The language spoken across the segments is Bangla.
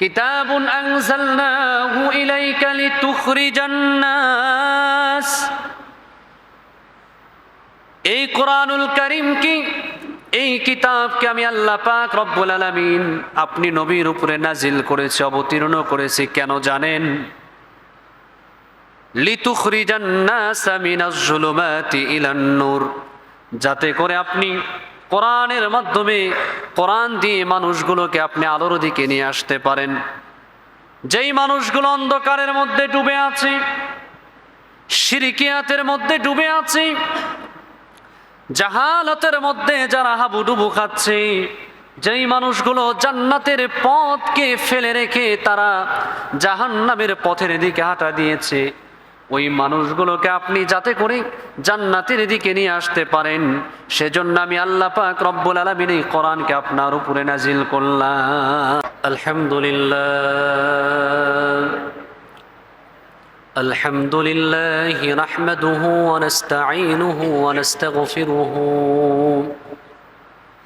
কিতাবুন আনজালনাহু ইলাইকা লিতুখরিজান নাস এই কোরআনুল করিম কি? এই কিতাবকে আমি আল্লাহ পাক রব্বুল আলামিন আপনি নবীর উপরে নাজিল করেছে, অবতীর্ণ করেছে, কেন জানেন? লিতুখরিজান নাস মিনাজ জুলুমাতি ইলান নূর যাতে করে আপনি কোরআনের মাধ্যমে কোরআন দিয়ে মানুষগুলোকে আপনি আলোর দিকে নিয়ে আসতে পারেন। যেই মানুষগুলো অন্ধকারের মধ্যে ডুবে আছে শিরিকিয়াতের মধ্যে ডুবে আছে, জাহালতের মধ্যে যারা হাবুডুবু খাচ্ছে, যেই মানুষগুলো জান্নাতের পথকে ফেলে রেখে তারা জাহান্নামের পথের দিকে হাঁটা দিয়েছে। ওই মানুষগুলোকে আপনি যাতে করে জান্নাতের দিকে নিয়ে আসতে পারেন সেজন্য আমি আল্লাহ পাক রব্বুল আলামিন এই কোরআনকে আপনার উপরে নাজিল করলাম আলহামদুলিল্লাহ الحمد لله نحمده ونستعينه ونستغفره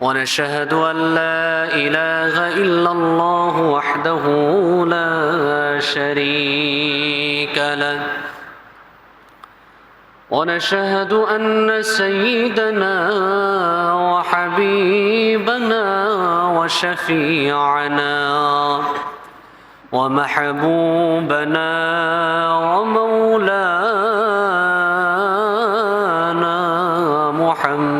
ونشهد أن لا إله إلا الله وحده لا شريك له. ونشهد أن سيدنا وحبيبنا وشفيعنا ومحبوبنا ومولانا محمد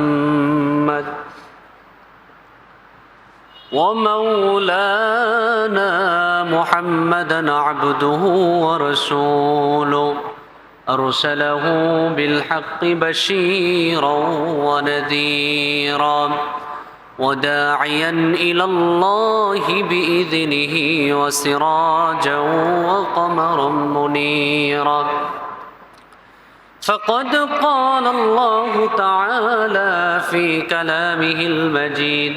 ومولانا محمدا عبده ورسوله. أرسله بالحق بشيرا ونذيرا. وداعيا إلى الله بإذنه وسراجا وقمرا منيرا. فقد قال الله تعالى في كلامه المجيد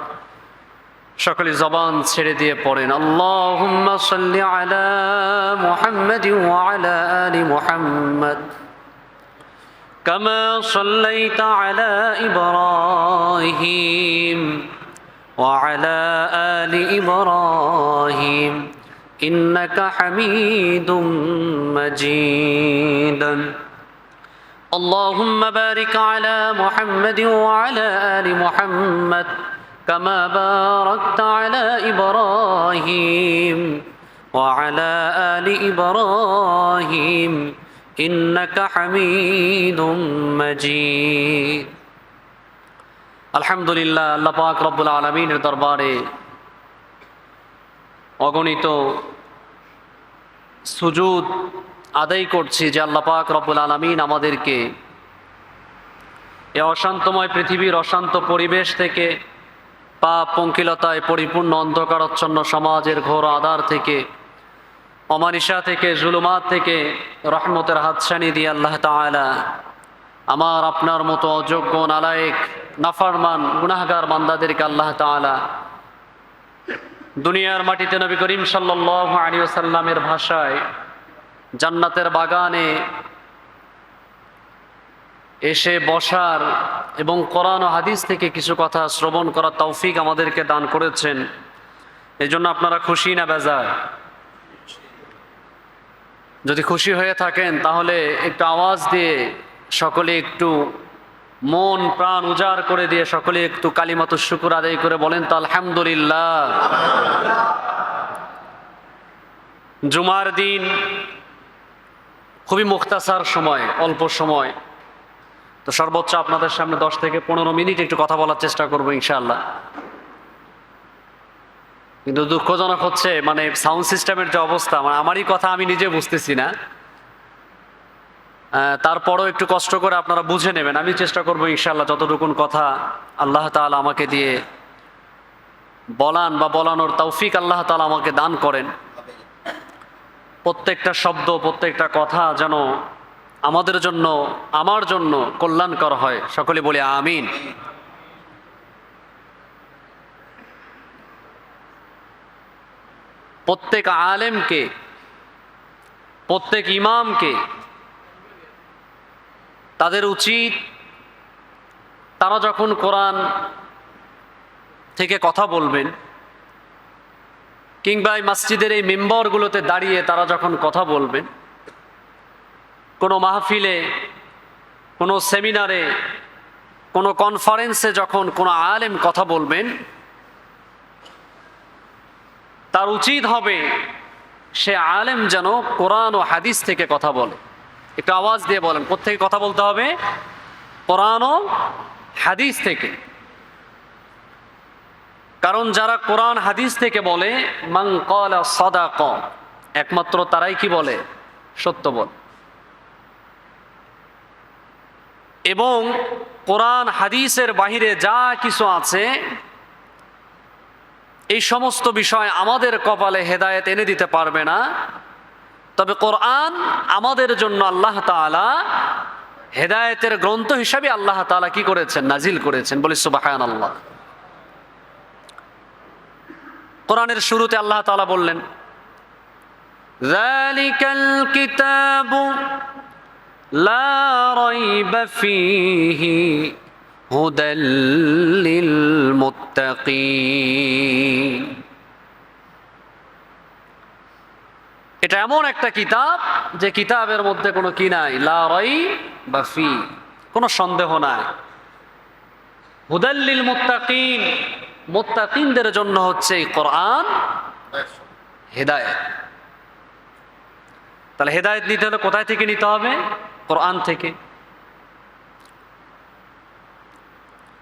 সকলে জবান ছেড়ে দিয়ে পড়েন আল্লাহুম্মা সাল্লি আলা মুহাম্মাদ ওয়া আলা আলি মুহাম্মাদ كما صليت على إبراهيم وعلى آل إبراهيم إنك حميد مجيد اللهم بارك على محمد وعلى آل محمد كما باركت على إبراهيم وعلى آل إبراهيم إنك حميد مجيد আলহামদুলিল্লাহ আল্লাহ পাক রব্বুল আলমিনের দরবারে অগণিত সুজুদ আদায় করছি যে আল্লাহ পাক রব্বুল আলমিন আমাদেরকে এ অশান্তময় পৃথিবীর অশান্ত পরিবেশ থেকে পাপ পঙ্কিলতায় পরিপূর্ণ অন্ধকারচ্ছন্ন সমাজের ঘোর আধার থেকে, অমানিসা থেকে, জুলুমাত থেকে রহমতের হাতছানি দিয়ে আল্লাহ তাআলা আমার আপনার মতো অযোগ্য, নালায়েক, নাফারমান, গুনাহগার বান্দাদেরকে আল্লাহ তাআলা দুনিয়ার মাটিতে নবী করিম সাল্লাল্লাহু আলাইহি ওয়াসাল্লামের ভাষায় জান্নাতের বাগানে এসে বসার এবং কোরআন হাদিস থেকে কিছু কথা শ্রবণ করার তৌফিক আমাদেরকে দান করেছেন। এই জন্য আপনারা খুশি না বেজার যদি খুশি হয়ে থাকেন, তাহলে একটু আওয়াজ দিয়ে সকলে একটু মন, প্রাণ উজাড় করে দিয়ে সকলে একটু কালিমাত শুকুর আদায় করে বলেন তো আলহামদুলিল্লাহ। জুমার দিন খুবই মুখতাসার সময়, অল্প সময়। তো সর্বোচ্চ আপনাদের সামনে দশ থেকে পনেরো মিনিট একটু কথা বলার চেষ্টা করব, ইনশাআল্লাহ। কিন্তু দুঃখজনক হচ্ছে মানে সাউন্ড সিস্টেমের যে অবস্থা মানে আমারই কথা আমি নিজে বুঝতেছি না। তারপরও একটু কষ্ট করে আপনারা বুঝে নেবেন, আমি চেষ্টা করব, ইনশাআল্লাহ, যতটুকুন কথা আল্লাহ তাআলা আমাকে দিয়ে বলান বা বলানোর তৌফিক আল্লাহ তালা আমাকে দান করেন। প্রত্যেকটা শব্দ, প্রত্যেকটা কথা যেন আমাদের জন্য, আমার জন্য কল্যাণকর হয়। সকলে বলে আমিন। প্রত্যেক আলেমকে, প্রত্যেক ইমামকে তাদের উচিত, তারা যখন কোরআন থেকে কথা বলবেন, কিংবা এই মসজিদের এই মেম্বরগুলোতে দাঁড়িয়ে তারা যখন কথা বলবেন কোনো মাহফিলে, কোনো সেমিনারে, কোনো কনফারেন্সে যখন কোনো আলেম কথা বলবেন, তার উচিত হবে সে আলেম যেন কোরআন ও হাদিস থেকে কথা বলে। একটু আওয়াজ দিয়ে বলেন কোথেকে কথা বলতে হবে? কোরআন ও হাদিস থেকে। কারণ যারা কোরআন, হাদিস থেকে বলে, মাং কলা সদা ক একমাত্র তারাই কি বলে? সত্য বল। এবং কোরআন হাদিসের বাহিরে যা কিছু আছে এই সমস্ত বিষয় আমাদের কপালে হেদায়েত এনে দিতে পারবে না তবে কোরআন আমাদের জন্য আল্লাহ তাআলা হেদায়েতের গ্রন্থ হিসাবে আল্লাহ তাআলা কি করেছেন নাজিল করেছেন বলি সুবাহান আল্লাহ কোরআনের শুরুতে আল্লাহ তাআলা বললেন ذلك الكتاب لا ريب فيه هدى للمتقين এটা এমন একটা কিতাব যে কিতাবের মধ্যে কোনো কি নাই লারাই বা ফি কোনো সন্দেহ নাই হুদাল্লিল মুত্তাকিন মুত্তাকিনদের জন্য হচ্ছে এই কোরআন হেদায়েত তাহলে হেদায়েত নিতে হলে কোথায় থেকে নিতে হবে কোরআন থেকে।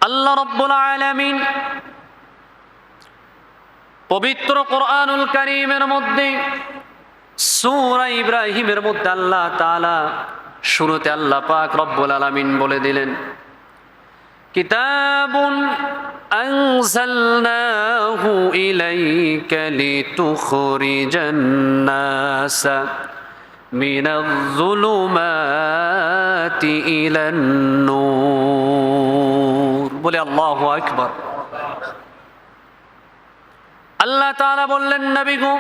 আল্লাহ রব্বুল আলামিন পবিত্র কোরআনুল কারীমের মধ্যে, সূরা ইব্রাহিমের মধ্যে আল্লাহ তাআলা শুরুতে আল্লাহ পাক রব্বুল আলামিন বলে দিলেন, কিতাবুন আনজালনাহু ইলাইকা লিতুখরিজান নাসা। মিনাল যুলুমাতি ইলান নূর বলে আল্লাহু আকবার আল্লাহ তাআলা বললেন নবী গো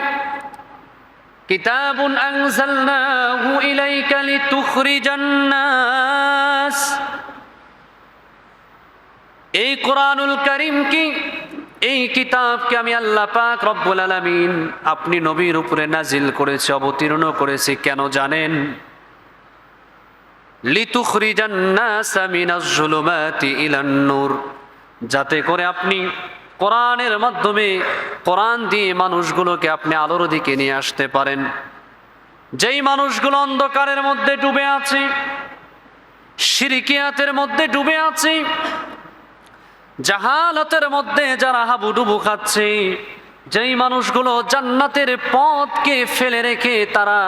কিতাবুন আনজালনাহু ইলাইকা লিতুখরিজান নাস এই কোরআনুল করিম কি এই কিতাবকে আমি আল্লাহ পাক রব্বুল আলামিন আপনি নবীর উপরে নাজিল করেছে, অবতীর্ণ করেছে, কেন জানেন? যাতে করে আপনি কোরআনের মাধ্যমে কোরআন দিয়ে মানুষগুলোকে আপনি আলোর দিকে নিয়ে আসতে পারেন। যেই মানুষগুলো অন্ধকারের মধ্যে ডুবে আছে শিরিকিয়াতের মধ্যে ডুবে আছে জাহালতের মধ্যে যারা হাবুডুবু খাচ্ছে, যেই মানুষগুলো জান্নাতের পথকে ফেলে রেখে তারা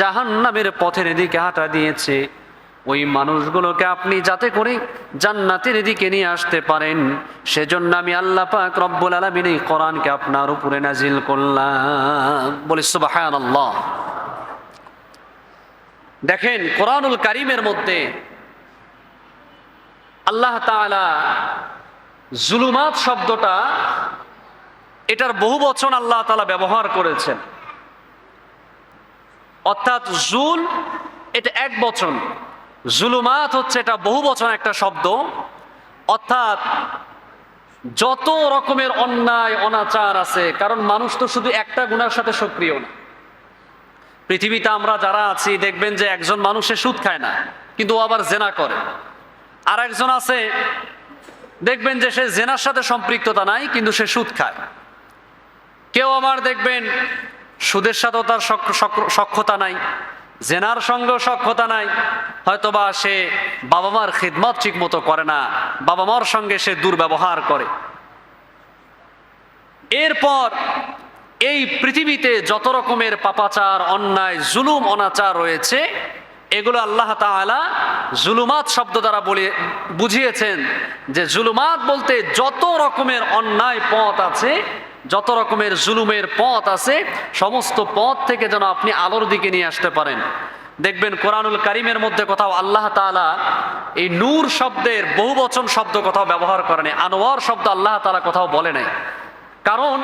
জাহান্নামের পথের দিকে হাঁটা দিয়েছে, ওই মানুষগুলোকে আপনি যাতে করে জান্নাতের দিকে নিয়ে আসতে পারেন, সেজন্য আমি আল্লাহ পাক রব্বুল আলামিন এই কোরআনকে আপনার উপরে নাজিল করলাম। বলি, সুবহানাল্লাহ। দেখেন, কোরআনুল কারিমের মধ্যে আল্লাহ তাআলা জুলুমাত শব্দটা এটার বহু বচন আল্লাহ তালা ব্যবহার করেছেন। অর্থাৎ জুল এটা এক বচন, জুলুমাত হচ্ছে এটা বহু বচন একটা শব্দ। অর্থাৎ যত রকমের অন্যায়, অনাচার আছে, কারণ মানুষ তো শুধু একটা গুণার সাথে সক্রিয় না। পৃথিবীতে আমরা যারা আছি, দেখবেন যে একজন মানুষে সুদ খায় না, কিন্তু আবার জেনা করে। আর একজন আছে দেখবেন যে সে জেনার সাথে সম্পৃক্ততা নাই, কিন্তু সে সুদ খায়। কেউ আমার দেখবেন সুদের সাথেও তার সক্ষ- সক্ষ- সক্ষতা নাই, জেনার সঙ্গেও সক্ষতা নাই, হয়তোবা সে বাবা মার খিদমত ঠিক মতো করে না বাবা মার সঙ্গে সে দুর্ব্যবহার করে। এরপর এই পৃথিবীতে যত রকমের পাপাচার, অন্যায়, জুলুম, অনাচার রয়েছে এগুলো আল্লাহ তাআলা জুলুমাত শব্দ দ্বারা বলে, বুঝিয়েছেন যে জুলুমাত বলতে যত রকমের অন্যায় পথ আছে, যত রকমের জুলুমের পথ আছে, সমস্ত পথ থেকে যেন আপনি আলোর দিকে নিয়ে আসতে পারেন। দেখবেন কোরআনুল কারিমের মধ্যে কোথাও আল্লাহ তাআলা এই নূর শব্দের বহুবচন শব্দ কোথাও ব্যবহার করেনি, আনোয়ার শব্দ আল্লাহ তালা কোথাও বলে নাই। কারণ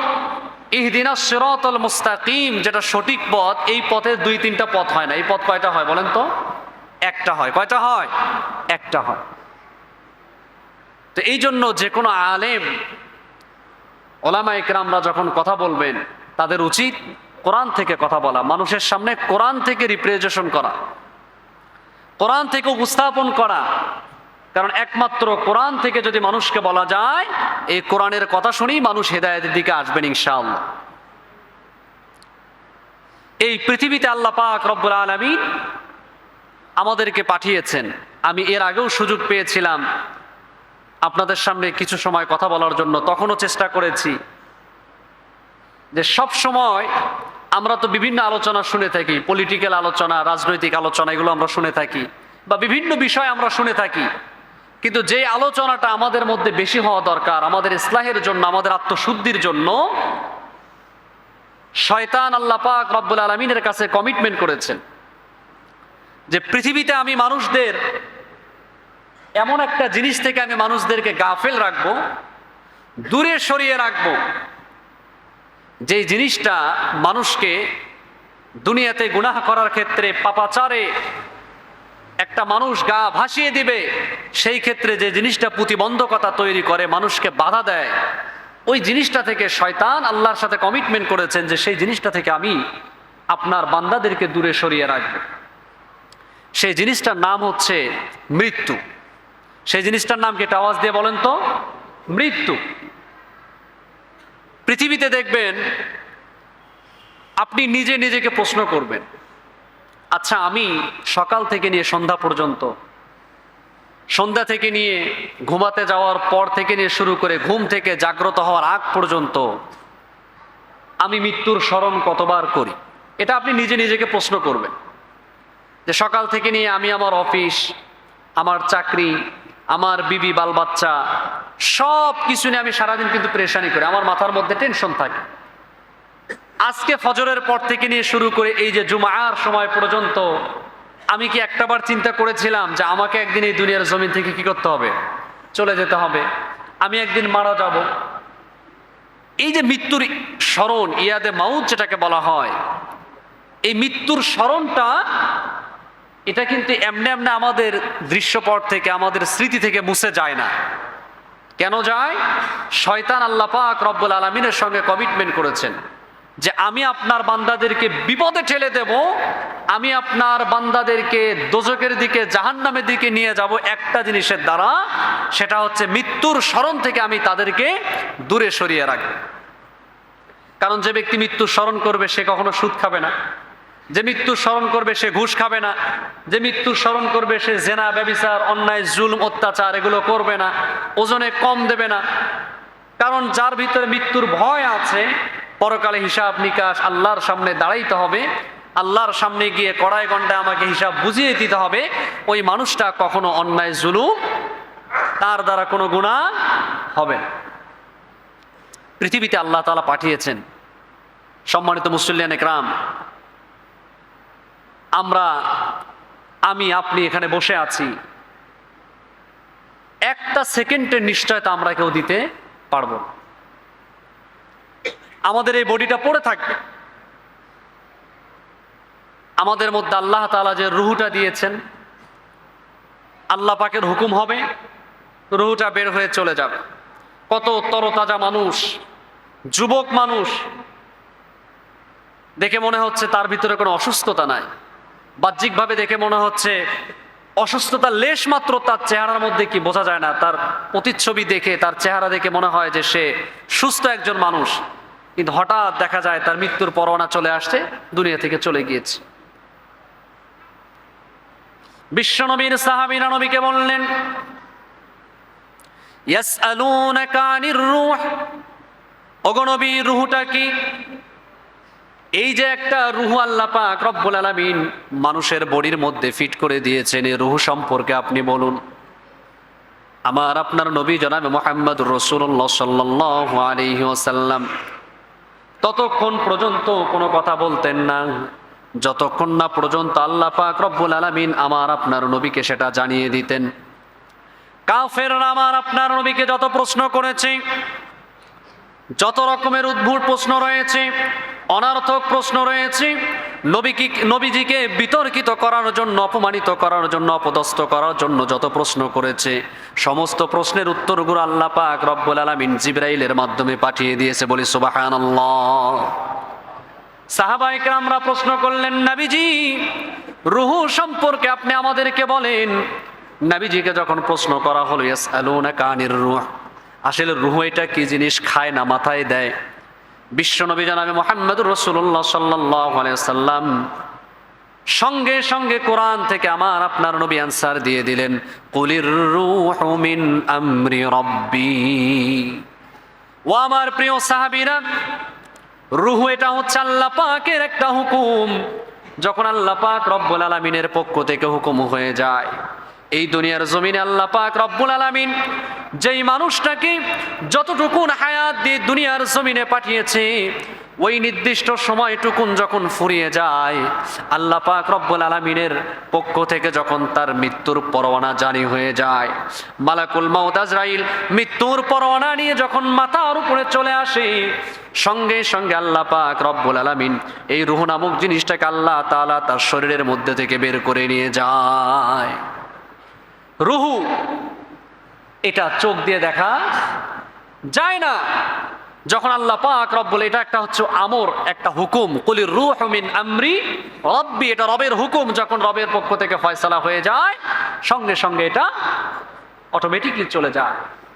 ইহদিনা সিরাতাল মুস্তাকিম, যেটা সঠিক পথ, এই পথের দুই তিনটা পথ হয় না। এই পথ কয়টা হয় বলেন তো? একটা হয়। কয়টা হয়? একটা হয়। তো এই জন্য যে কোনো আলেম ওলামা ইকরামরা যখন কথা বলবেন, তাদের উচিত কোরআন থেকে কথা বলা। মানুষের সামনে কোরআন থেকে রিপ্রেজেন্টেশন করা। কোরআন থেকে উপস্থাপন করা। কারণ একমাত্র কোরআন থেকে যদি মানুষকে বলা যায়, এই কোরআনের কথা শুনেই মানুষ হেদায়তের দিকে আসবেন ইনশাআল্লাহ। এই পৃথিবীতে আল্লাহ পাক রব্বুল আলমী আমাদেরকে পাঠিয়েছেন। আমি এর আগেও সুযোগ পেয়েছিলাম আপনাদের সামনে কিছু সময় কথা বলার জন্য, তখনও চেষ্টা করেছি। যে সব সময় আমরা তো বিভিন্ন আলোচনা শুনে থাকি পলিটিক্যাল আলোচনা, রাজনৈতিক আলোচনা, এগুলো আমরা শুনে থাকি বা বিভিন্ন বিষয় আমরা শুনে থাকি। কিন্তু যে আলোচনাটা আমাদের মধ্যে বেশি হওয়া দরকার, আমাদের ইসলাহের জন্য, আমাদের আত্মশুদ্ধির জন্য, শয়তান আল্লাহ পাক রব্বুল আলমিনের কাছে কমিটমেন্ট করেছেন যে পৃথিবীতে আমি মানুষদের, এমন একটা জিনিস থেকে আমি মানুষদেরকে গাফেল রাখব, দূরে সরিয়ে রাখব, যে জিনিসটা মানুষকে দুনিয়াতে গুনাহ করার ক্ষেত্রে পাপাচারে একটা মানুষ গা ভাসিয়ে দিবে, সেই ক্ষেত্রে যে জিনিসটা প্রতিবন্ধকতা তৈরি করে, মানুষকে বাধা দেয়, ওই জিনিসটা থেকে শয়তান আল্লাহর সাথে কমিটমেন্ট করেছেন যে সেই জিনিসটা থেকে আমি আপনার বান্দাদেরকে দূরে সরিয়ে রাখব। সেই জিনিসটার নাম হচ্ছে মৃত্যু। সেই জিনিসটার নাম কি আওয়াজ দিয়ে বলেন তো? মৃত্যু। পৃথিবীতে দেখবেন, আপনি নিজে নিজেকে প্রশ্ন করবেন আচ্ছা আমি সকাল থেকে নিয়ে সন্ধ্যা পর্যন্ত, সন্ধ্যা থেকে নিয়ে ঘুমাতে যাওয়ার পর থেকে নিয়ে শুরু করে ঘুম থেকে জাগ্রত হওয়ার আগ পর্যন্ত আমি মৃত্যুর স্মরণ কতবার করি? এটা আপনি নিজে নিজেকে প্রশ্ন করবেন। যে সকাল থেকে নিয়ে আমি আমার অফিস, আমার চাকরি, আমার বিবি বাল বাচ্চা সব কিছু নিয়ে আমি সারাদিন কিন্তু প্রেশানি করি। আমার মাথার মধ্যে টেনশন থাকে। আজকে ফজরের পর থেকে নিয়ে শুরু করে এই যে জুমার সময় পর্যন্ত, আমি কি একটাবার চিন্তা করেছিলাম যে আমাকে একদিন এই দুনিয়ার জমিন থেকে কি করতে হবে? চলে যেতে হবে। আমি একদিন মারা যাব। এই যে মৃত্যুর স্মরণ, ইয়াদে মাউত যেটাকে বলা হয়, এই মৃত্যুর স্মরণটা, এটা কিন্তু এমনি এমনি আমাদের দৃশ্যপট থেকে, আমাদের স্মৃতি থেকে মুছে যায় না। কেন যায়? শয়তান আল্লাহ পাক রব্বুল আলমিনের সঙ্গে কমিটমেন্ট করেছেন। যে আমি আপনার বান্দাদেরকে বিপদে ঠেলে দেব, আমি আপনার বান্দাদেরকে দোজকের দিকে, জাহান্নামের দিকে নিয়ে যাব একটা জিনিসের দ্বারা, সেটা হচ্ছে মৃত্যুর স্মরণ থেকে আমি তাদেরকে দূরে সরিয়ে রাখব। কারণ যে ব্যক্তি মৃত্যুর স্মরণ করবে, সে কখনো সুদ খাবে না। যে মৃত্যুর স্মরণ করবে, সে ঘুষ খাবে না। যে মৃত্যুর স্মরণ করবে, সে জেনা, ব্যবিচার, অন্যায়, জুলম, অত্যাচার, এগুলো করবে না, ওজনে কম দেবে না। কারণ যার ভিতরে মৃত্যুর ভয় আছে পরকালে হিসাব নিকাশ আল্লাহর সামনে দাঁড়াইতে হবে। আল্লাহর সামনে গিয়ে কড়াই গন্ডায় আমাকে হিসাব বুঝিয়ে দিতে হবে। ওই মানুষটা কখনো অন্যায়, জুলুম তার দ্বারা কোনো গুণা হবে না। পৃথিবীতে আল্লাহ তালা পাঠিয়েছেন সম্মানিত মুসল্লিয়ান একরাম, আমরা, আমি, আপনি এখানে বসে আছি। একটা সেকেন্ডের নিশ্চয়তা আমরা কেউ দিতে পারব না। আমাদের এই বডিটা পড়ে থাকবে। আমাদের মধ্যে আল্লাহ তালা যে রুহুটা দিয়েছেন, আল্লাহ পাকের হুকুম হবে, রুহুটা বের হয়ে চলে যাবে। কত তরতাজা মানুষ, যুবক মানুষ, দেখে মনে হচ্ছে তার ভিতরে কোনো অসুস্থতা নাই। বাহ্যিকভাবে দেখে মনে হচ্ছে অসুস্থতা লেশ মাত্র তার চেহারার মধ্যে কি বোঝা যায় না, তার প্রতিচ্ছবি দেখে, তার চেহারা দেখে মনে হয় যে সে সুস্থ একজন মানুষ। কিন্তু হঠাৎ দেখা যায় তার মৃত্যুর পরোয়ানা চলে আসছে, দুনিয়া থেকে চলে গিয়েছে। বিশ্বনবীর সাহাবীরা নবীকে বললেন নবী, রুহুটা কি? এই যে একটা রুহু আল্লাহ পাক রব্বুল আলামিন মানুষের বডির মধ্যে ফিট করে দিয়েছেন, এই রুহু সম্পর্কে আপনি বলুন। আমার আপনার নবী জনাবে মোহাম্মদ রসুল্লাহ সাল্লাহ আলাইহি ওয়াসাল্লাম ততক্ষণ পর্যন্ত কোনো কথা বলতেন না। যতক্ষণ না পর্যন্ত আল্লাহ পাক রব্বুল আলামিন আমার আপনার নবীকে সেটা জানিয়ে দিতেন। কাফেররা আমার আপনার নবীকে যত প্রশ্ন করেছে, যত রকমের উদ্ভুট প্রশ্ন রয়েছে, অনার্থক প্রশ্ন রয়েছে নবীকে, নবীজিকে বিতর্কিত করার জন্য, অপমানিত করার জন্য, অপদস্থ করার জন্য যত প্রশ্ন করেছে, সমস্ত প্রশ্নের উত্তরগুলো আল্লাহ পাক রব্বুল আলামিন জিব্রাইলের মাধ্যমে পাঠিয়ে দিয়েছে। বলি, সুবহানাল্লাহ। সাহাবাইকে আমরা প্রশ্ন করলেন, নাবিজি, রুহু সম্পর্কে আপনি আমাদেরকে বলেন। নাবিজিকে যখন প্রশ্ন করা হলো ইয়াস আলুনা কানির রুহ, আসলে রুহু এটা কি জিনিস খায় না, মাথায় দেয়? বিশ্বনবী জানাবে মোহাম্মদ রসুল্লাহ সাল্লাহ সাল্লাম সঙ্গে সঙ্গে কোরআন থেকে আমার আপনার নবী আনসার দিয়ে দিলেন, কুলির মিন ও আমার প্রিয় সাহাবীরা, রুহু এটা হচ্ছে আল্লাহ পাকের একটা হুকুম, যখন আল্লাহ পাক রব্বুল আলামিনের পক্ষ থেকে হুকুম হয়ে যায়। এই দুনিয়ার জমিনে আল্লাহ পাক রব্বুল আলামিন যেই মানুষটাকে যতটুকুন হায়াত দিয়ে দুনিয়ার জমিনে পাঠিয়েছে, ওই নির্দিষ্ট সময়টুকুন যখন ফুরিয়ে যায়, আল্লাহ পাক রব্বুল আলামিনের পক্ষ থেকে যখন তার মৃত্যুর পরোয়ানা জারি হয়ে যায়। মালাকুল মাউদ আজরাইল মৃত্যুর পরোয়ানা নিয়ে যখন মাথার উপরে চলে আসে, সঙ্গে সঙ্গে আল্লাহ পাক রব্বুল আলামিন এই রুহ নামক জিনিসটাকে আল্লাহ তাআলা তার শরীরের মধ্যে থেকে বের করে নিয়ে যায়। রুহু। এটা চোখ দিয়ে দেখা যায় না। যখন আল্লাহ পাক রব বলে এটা একটা হচ্ছে আমর, একটা হুকুম। কলির রুহ মিন আমরি রব্বি, এটা রবের হুকুম। যখন রবের পক্ষ থেকে ফয়সালা হয়ে যায়, সঙ্গে সঙ্গে এটা অটোমেটিকলি চলে যায়।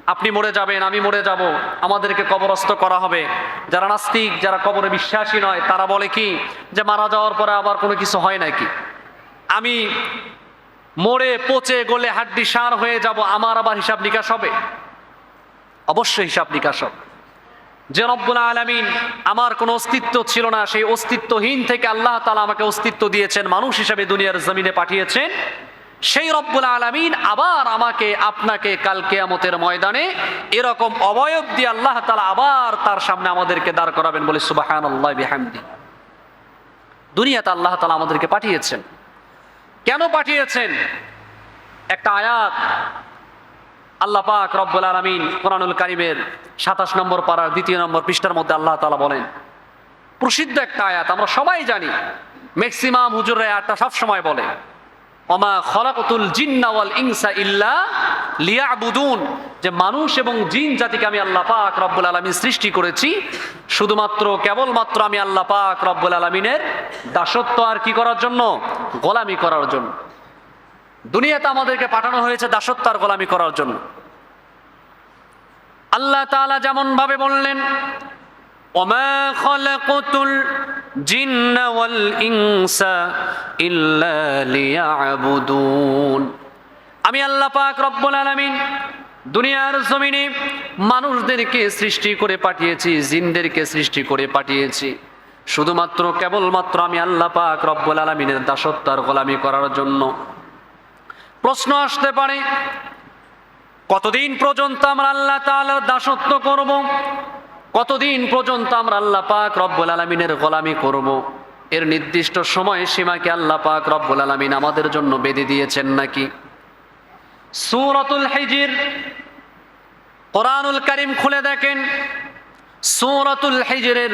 আপনি মরে যাবেন, আমি মরে যাব, আমাদেরকে কবরস্থ করা হবে। যারা নাস্তিক, যারা কবরে বিশ্বাসী নয়, তারা বলে কি যে, মারা যাওয়ার পরে আবার কোনো কিছু হয় নাকি? আমি মরে পচে গলে হাড্ডি সার হয়ে যাব আমার আবার হিসাব নিকাশ হবে। অবশ্যই হিসাব নিকাশ হবে। যে রব্বুল আলামিন, আমার কোনো অস্তিত্ব ছিল না। সেই অস্তিত্বহীন থেকে আল্লাহ তালা আমাকে অস্তিত্ব দিয়েছেন, মানুষ হিসাবে দুনিয়ার জমিনে পাঠিয়েছেন। সেই রব্বুল আলামিন আবার আমাকে, আপনাকে কাল কেয়ামতের ময়দানে এরকম অবয়ব দিয়ে আল্লাহ তালা আবার তার সামনে আমাদেরকে দাঁড় করাবেন বলে সুবাহান আল্লাহ বিহামদি। দুনিয়াতে আল্লাহ তালা আমাদেরকে পাঠিয়েছেন। কেন পাঠিয়েছেন? একটা আয়াত আল্লাহ পাক রব্বুল আলমিন কোরআনুল কারিমের সাতাশ নম্বর পাড়ার দ্বিতীয় নম্বর পৃষ্ঠার মধ্যে আল্লাহ তালা বলেন, প্রসিদ্ধ একটা আয়াত, আমরা সবাই জানি ম্যাক্সিমাম হুজুর আয়াতটা সবসময় বলে অমা খলাকতুল জিন্না ওয়াল ইনসা ইল্লা লিয়াবুদুন যে মানুষ এবং জিন জাতিকে আমি আল্লাহ পাক রব্বুল আলমিন সৃষ্টি করেছি, শুধুমাত্র কেবলমাত্র আমি আল্লাহ পাক রব্বুল আলমিনের দাসত্ব আর কি করার জন্য? গোলামি করার জন্য দুনিয়াতে আমাদেরকে পাঠানো হয়েছে দাসত্ব আর গোলামি করার জন্য আল্লাহ তাআলা যেমন ভাবে বললেন وما خلقت الجن والإنس إلا ليعبدون আমি আল্লাহ পাক রব্বুল আলামিন দুনিয়ার জমিনে মানুষদেরকে সৃষ্টি করে পাঠিয়েছি জিনদেরকে সৃষ্টি করে পাঠিয়েছি শুধুমাত্র কেবলমাত্র আমি আল্লাহ পাক রব্বুল আলামিনের দাসত্ব আর গোলামি করার জন্য। প্রশ্ন আসতে পারে, কতদিন পর্যন্ত আমরা আল্লাহ তাআলার দাসত্ব করব? কতদিন পর্যন্ত আমরা আল্লাহ পাক রব্বুল আলমিনের গোলামি করব? এর নির্দিষ্ট সময় সীমাকে আল্লাহ পাক রব্বুল আলমিন আমাদের জন্য বেঁধে দিয়েছেন নাকি? সুরতুল হিজির, কোরআনুল করিম খুলে দেখেন। সুরতুল হিজরের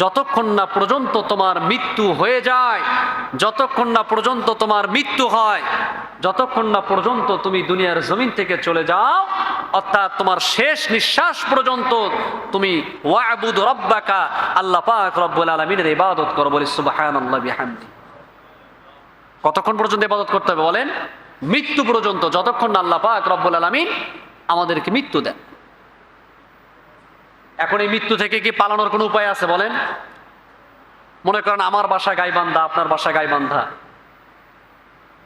যতক্ষণ না পর্যন্ত তোমার মৃত্যু হয়ে যায়, যতক্ষণ না পর্যন্ত তোমার মৃত্যু হয়, যতক্ষণ না পর্যন্ত তুমি দুনিয়ার জমিন থেকে চলে যাও, অর্থাৎ তোমার শেষ নিঃশ্বাস পর্যন্ত তুমি ওয়াবুদ রব্বাকা, আল্লাহ পাক রব্বুল আলমিনের ইবাদত করো, বলি সুবহানাল্লাহ বিহামদি। কতক্ষণ পর্যন্ত ইবাদত করতে হবে বলেন? মৃত্যু পর্যন্ত, যতক্ষণ আল্লাহ পাক রব্বুল আলমিন আমাদেরকে মৃত্যু দেন। এখন এই মৃত্যু থেকে কি পালানোর কোনো উপায় আছে বলেন? মনে করেন আমার বাসা গাইবান্ধা, আপনার বাসা গাইবান্ধা।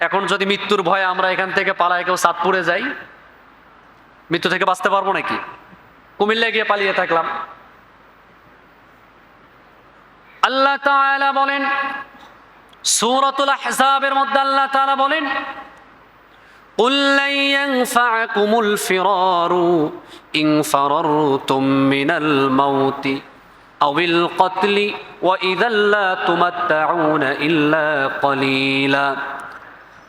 এখন যদি মৃত্যুর ভয়ে আমরা এখান থেকে পালায় কেউ সাতপুরে যাই, মৃত্যু থেকে বাঁচতে পারব নাকি? কুমিল্লায় গিয়ে পালিয়ে থাকলাম। আল্লাহ বলেন, সূরাতুল আহজাবের মধ্যে আল্লাহ বলেন قل لن ينفعكم الفرار إن فررتم من الموت أو القتل وإذا لا تمتعون إلا قليلا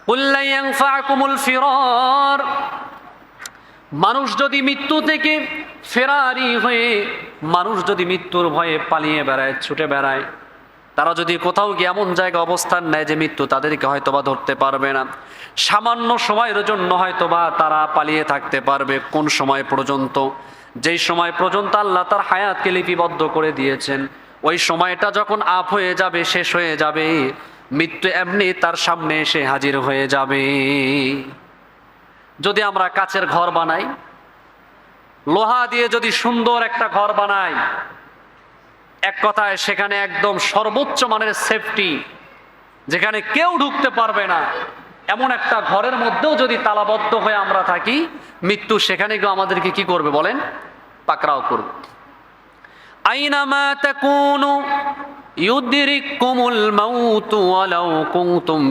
قل لن ينفعكم الفرار মানুষ যদি মৃত্যু থেকে ফেরারি হয়ে মানুষ যদি মৃত্যুর ভয়ে পালিয়ে বেড়ায় ছুটে বেড়ায় তারা যদি কোথাও গিয়ে এমন জায়গা অবস্থান নেয় যে মৃত্যু তাদেরকে হয়তোবা ধরতে পারবে না। সামান্য সময়ের জন্য হয়তোবা তারা পালিয়ে থাকতে পারবে কোন সময় পর্যন্ত। যেই সময় পর্যন্ত আল্লাহ তার হায়াতকে লিপিবদ্ধ করে দিয়েছেন, ওই সময়টা যখন আপ হয়ে যাবে, শেষ হয়ে যাবে, মৃত্যু এমনি তার সামনে এসে হাজির হয়ে যাবে। যদি আমরা কাচের ঘর বানাই, লোহা দিয়ে যদি সুন্দর একটা ঘর বানাই এক কথায় সেখানে একদম সর্বোচ্চ মানের সেফটি যেখানে কেউ ঢুকতে পারবে না। এমন একটা ঘরের মধ্যেও যদি তালাবদ্ধ হয়ে আমরা থাকি, মৃত্যু সেখানে গিয়ে আমাদেরকে কি করবে বলেন? পাকড়াও করবে।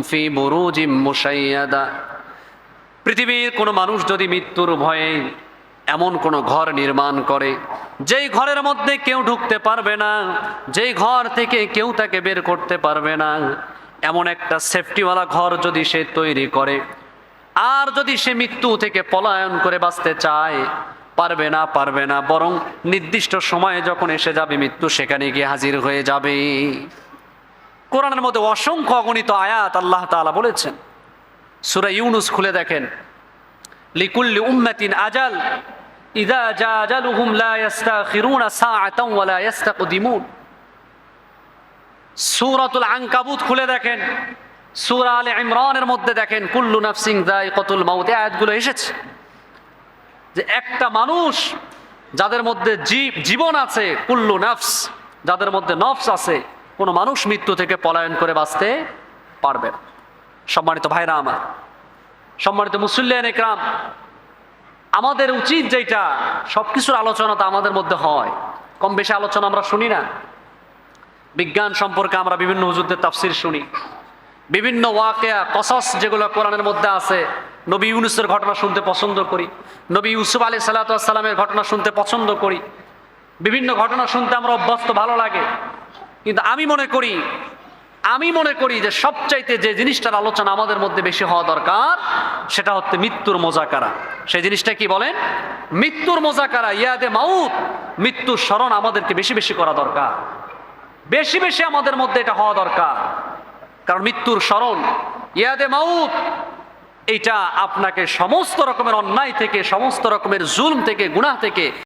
ফি পৃথিবীর কোনো মানুষ যদি মৃত্যুর ভয়ে এমন কোনো ঘর নির্মাণ করে, যেই ঘরের মধ্যে কেউ ঢুকতে পারবে না, যেই ঘর থেকে কেউ তাকে বের করতে পারবে না, এমন একটা সেফটিওয়ালা ঘর যদি সে তৈরি করে, আর যদি সে মৃত্যু থেকে পলায়ন করে বাঁচতে চায়, পারবে না পারবে না, বরং নির্দিষ্ট সময়ে যখন এসে যাবে মৃত্যু, সেখানে গিয়ে হাজির হয়ে যাবে। কোরআনের মধ্যে অসংখ্য অগণিত আয়াত আল্লাহ তাআলা বলেছেন। সুরা ইউনুস খুলে দেখেন। লিকুল্লি উম্মাতিন আজাল খুলে দেখেন আলে মধ্যে দেখেন, কুল্লু আয়াতগুলো এসেছে। যে একটা মানুষ যাদের মধ্যে জীব, জীবন আছে, কুল্লু নাফস, যাদের মধ্যে নফস আছে, কোনো মানুষ মৃত্যু থেকে পলায়ন করে বাঁচতে পারবে সম্মানিত ভাইরা আমার, সম্মানিত মুসল্লিয়ান একরাম আমাদের উচিত যেটা সব কিছুর আলোচনা তো আমাদের মধ্যে হয়। কম বেশি আলোচনা আমরা শুনি না। বিজ্ঞান সম্পর্কে আমরা বিভিন্ন হুজুরদের তাফসির শুনি। বিভিন্ন ওয়াকেয়া, কসস যেগুলো কোরআনের মধ্যে আছে, নবী ইউনুসের ঘটনা শুনতে পছন্দ করি, নবী ইউসুফ আলী সাল্লাতামের ঘটনা শুনতে পছন্দ করি। বিভিন্ন ঘটনা শুনতে আমরা অভ্যস্ত ভালো লাগে। কিন্তু আমি মনে করি আমি মনে করি যে সবচাইতে যে জিনিসটার আলোচনা আমাদের মধ্যে বেশি হওয়া দরকার, সেটা হচ্ছে মৃত্যুর মোজাকারা। সেই জিনিসটা কি বলেন? মৃত্যুর মোজাকারা, ইয়াদে মাউত, মৃত্যুর স্মরণ আমাদেরকে বেশি বেশি করা দরকার। বেশি বেশি আমাদের মধ্যে এটা হওয়া দরকার। কারণ মৃত্যুর স্মরণ, ইয়াদে মাউত, এইটা আপনাকে সমস্ত রকমের অন্যায় থেকে, সমস্ত রকমের জুলম থেকে, গুনাহ থেকে